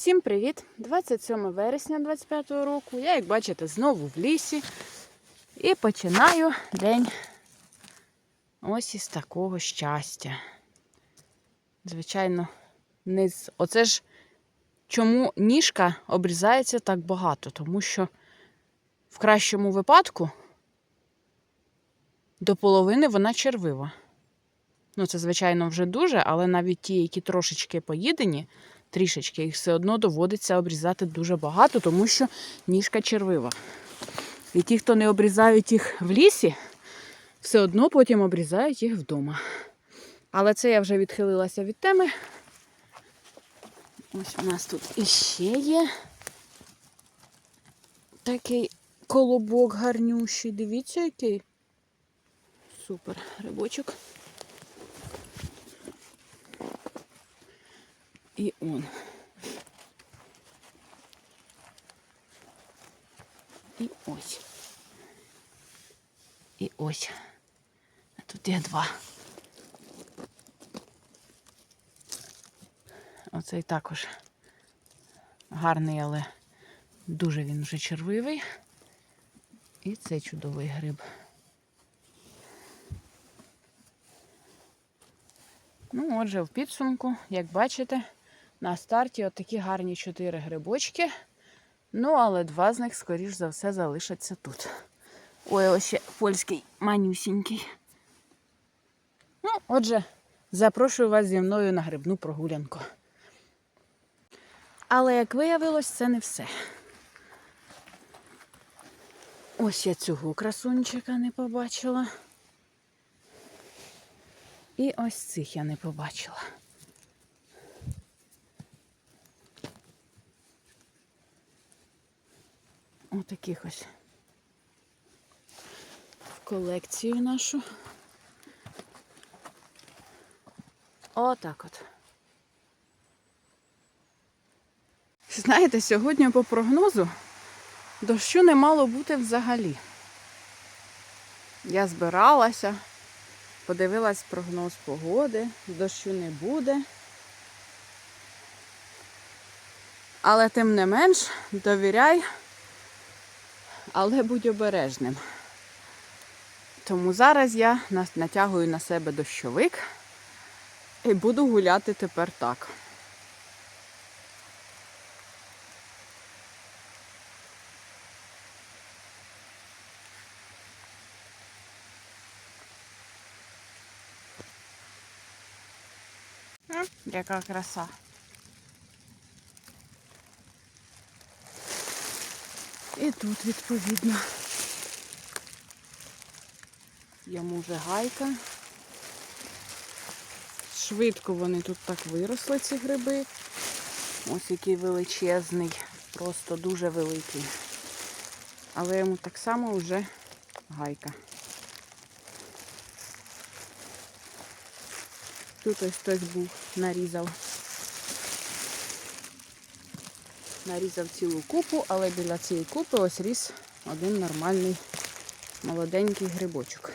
Всім привіт! 27 вересня 25 року. Я, як бачите, знову в лісі і починаю день ось із такого щастя. Звичайно, не оце ж чому ніжка обрізається так багато, тому що в кращому випадку до половини вона червива. Ну, це, звичайно, вже дуже, але навіть ті, які трошечки поїдені, трішечки, їх все одно доводиться обрізати дуже багато, тому що ніжка червива. І ті, хто не обрізають їх в лісі, все одно потім обрізають їх вдома. Але це я вже відхилилася від теми. Ось у нас тут іще є такий колобок гарнющий. Дивіться, який. Супер грибочок. І он. І ось. І ось. А тут є два. Оцей також гарний, але дуже він вже червивий. І цей чудовий гриб. Ну, отже, в підсумку, як бачите, на старті от такі гарні чотири грибочки. Ну, але два з них, скоріш за все, залишаться тут. Ой, ось ще польський манюсінький. Ну, отже, запрошую вас зі мною на грибну прогулянку. Але, як виявилось, це не все. Ось я цього красунчика не побачила. І ось цих я не побачила. Отаких ось в колекцію нашу. Отак от. Знаєте, сьогодні по прогнозу дощу не мало бути взагалі. Я збиралася, подивилась прогноз погоди, дощу не буде. Але тим не менш, довіряй, але будь обережним. Тому зараз я натягую на себе дощовик і буду гуляти тепер так. Яка краса. І тут відповідно. Йому вже гайка. Швидко вони тут так виросли, ці гриби. Ось який величезний, просто дуже великий. Але йому так само вже гайка. Тут ось хтось був, нарізав. Нарізав цілу купу, але біля цієї купи ось ріс один нормальний молоденький грибочок.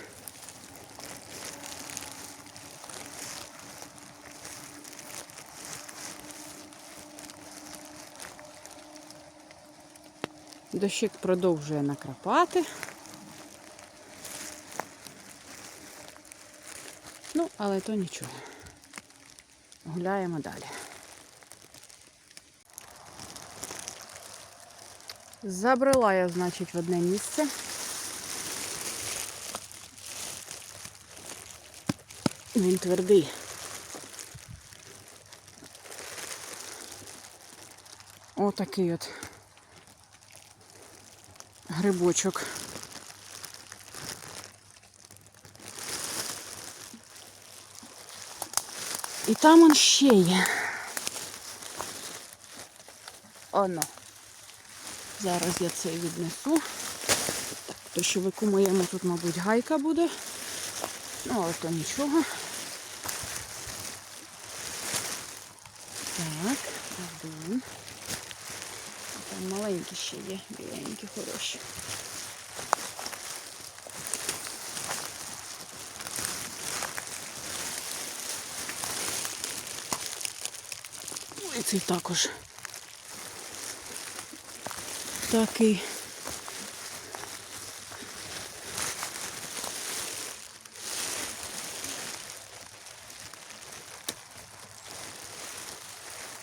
Дощик продовжує накрапати. Ну, але то нічого. Гуляємо далі. Забрала я, значить, в одне місце. Він твердий. Отакий от грибочок. І там он ще є. Оно. Зараз я це віднесу. То що вику моєму тут, мабуть, гайка буде. Ну, але то нічого. Так, один. Там маленькі ще є, біленькі, хороші. Ну, І цей також такий.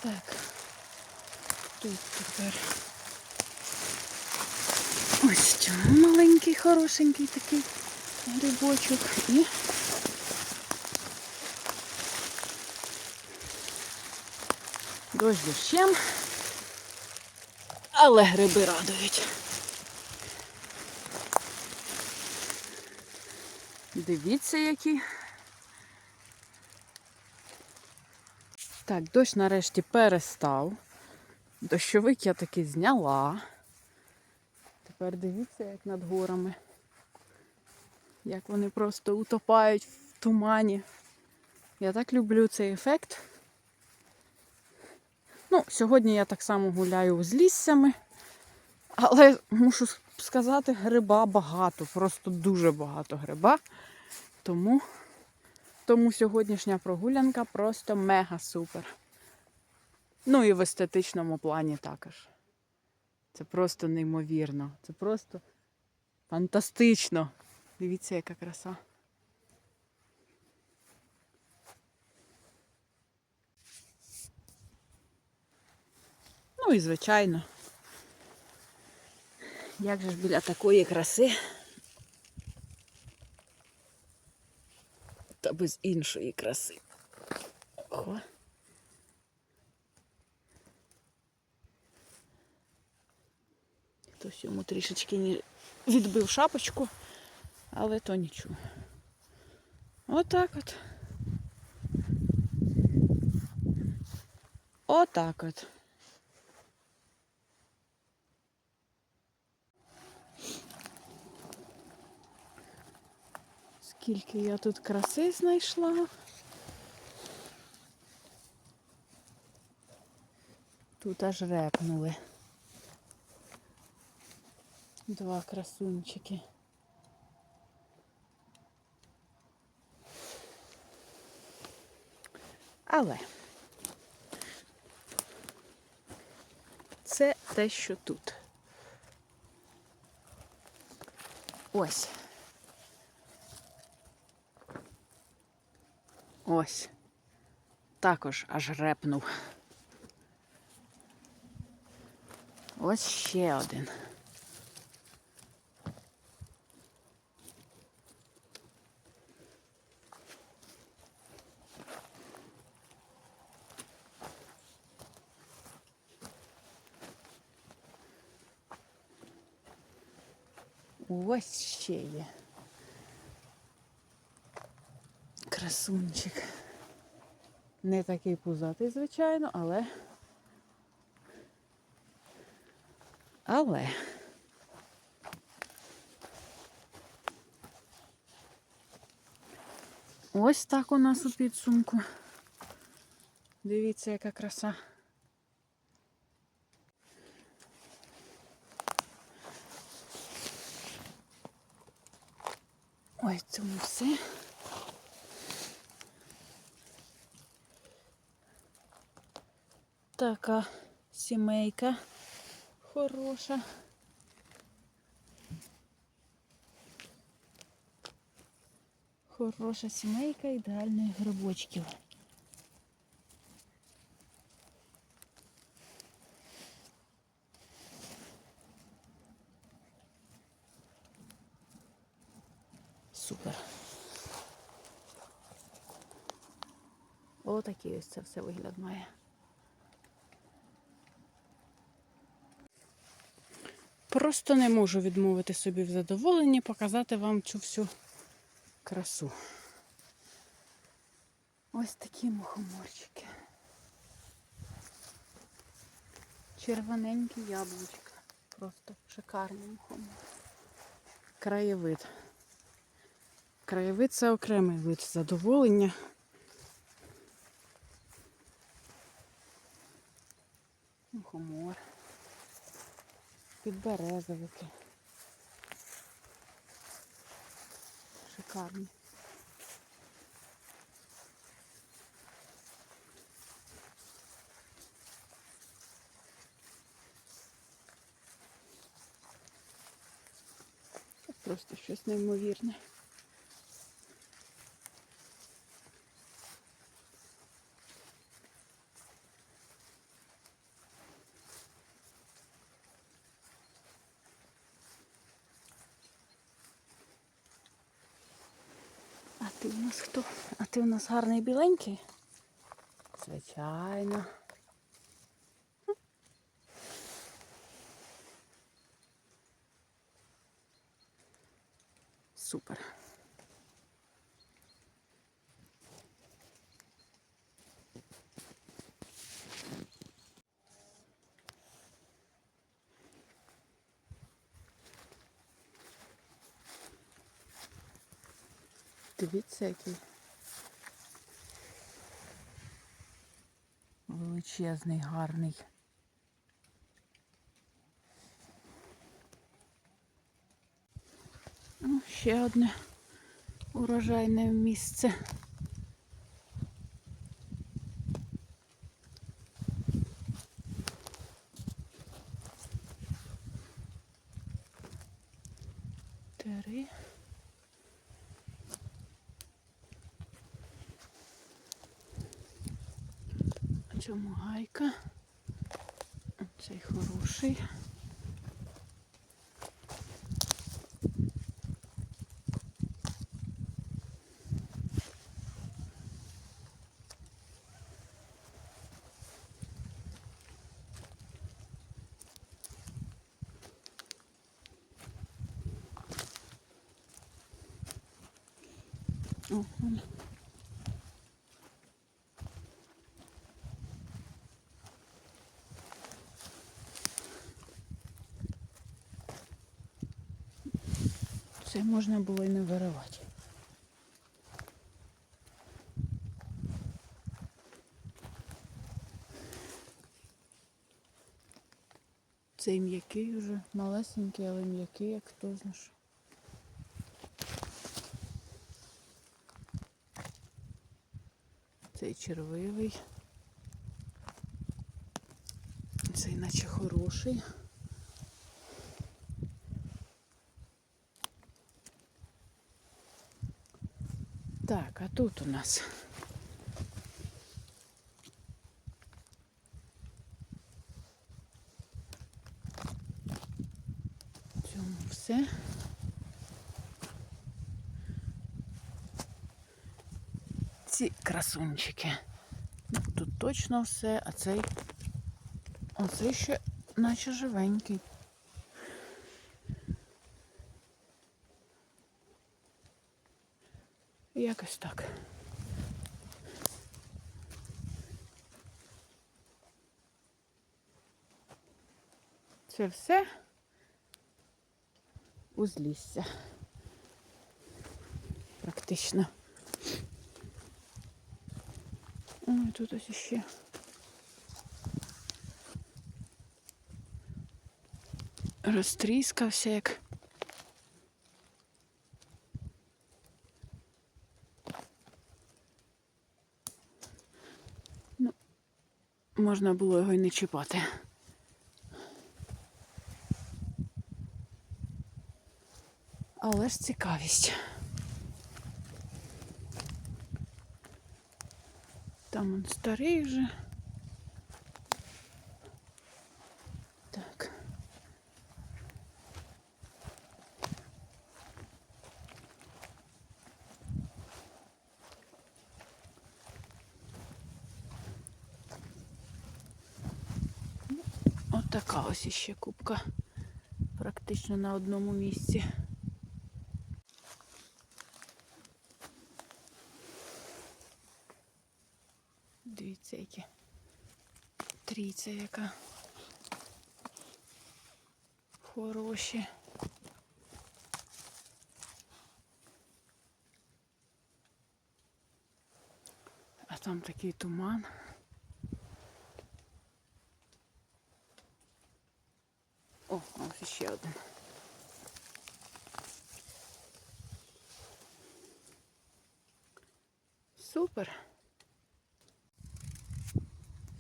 Так, тут тепер. Ось цьому маленький, хорошенький такий грибочок. І дощ дощем, але гриби радують. Дивіться, які. Так, дощ нарешті перестав. Дощовик я таки зняла. Тепер дивіться, як над горами. Як вони просто утопають в тумані. Я так люблю цей ефект. Ну, сьогодні я так само гуляю з ліссями, але мушу сказати, гриба багато, просто дуже багато гриба. Тому, тому сьогоднішня прогулянка просто мега супер. Ну і в естетичному плані також. Це просто неймовірно. Це просто фантастично. Дивіться, яка краса. Ну і звичайно. Як же ж біля такої краси? Та без іншої краси. О. Хтось йому трішечки відбив шапочку, але то нічого. Отак от. Отак от. Скільки я тут краси знайшла. Тут аж репнули. Два красунчики. Але це те, що тут. Ось. Ось. Також аж репнув. Ось ще один. Ось ще є. Красунчик. Не такий пузатий, звичайно, але. Але. Ось так у нас у підсумку. Дивіться, яка краса. Ой, цьому все. Така сімейка хороша. Хороша сімейка ідеальних грибочків. Супер. Отакий ось це все вигляд має. Просто не можу відмовити собі в задоволенні показати вам цю всю красу. Ось такі мухоморчики. Червоненькі яблучка. Просто шикарний мухомор. Краєвид. Краєвид це окремий вид задоволення. Мухомор підберезовики. Шикарні. Просто щось неймовірне. Ти у нас хто? А ти у нас гарний біленький? Звичайно. Супер. Дивіться, який величезний, гарний. Ну, ще одне урожайне місце. Три. А чому гайка? Цей хороший. О, Це можна було і не виривати. Цей м'який вже, малесенький, але м'який, як хто знає. що. Цей червивий. Цей наче хороший. Так, а тут у нас. Цьому все. Ці красунчики. Ну, Тут точно все, а цей оцей ще наче живенький. Якось так. Це все узлісся. Практично. Ой, тут ось ще. Розтріскався як. Можна було його й не чіпати. Але ж цікавість. Там он старий вже. Так. От така ось іще кубка. Практично на одному місці. Дивіться, які трійця яка. Хороші. А там такий туман. О, ось ще. Супер.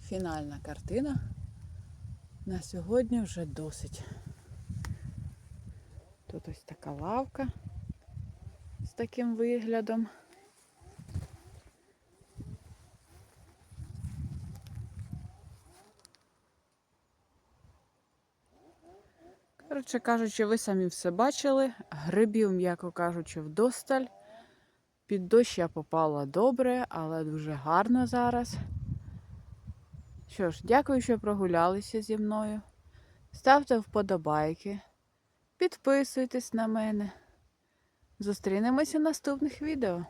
Фінальна картина. На сьогодні вже досить. Тут ось така лавка з таким виглядом. Коротше кажучи, ви самі все бачили. Грибів, м'яко кажучи, вдосталь. Під дощ я попала добре, але дуже гарно зараз. Що ж, дякую, що прогулялися зі мною. Ставте вподобайки, підписуйтесь на мене. Зустрінемося в наступних відео.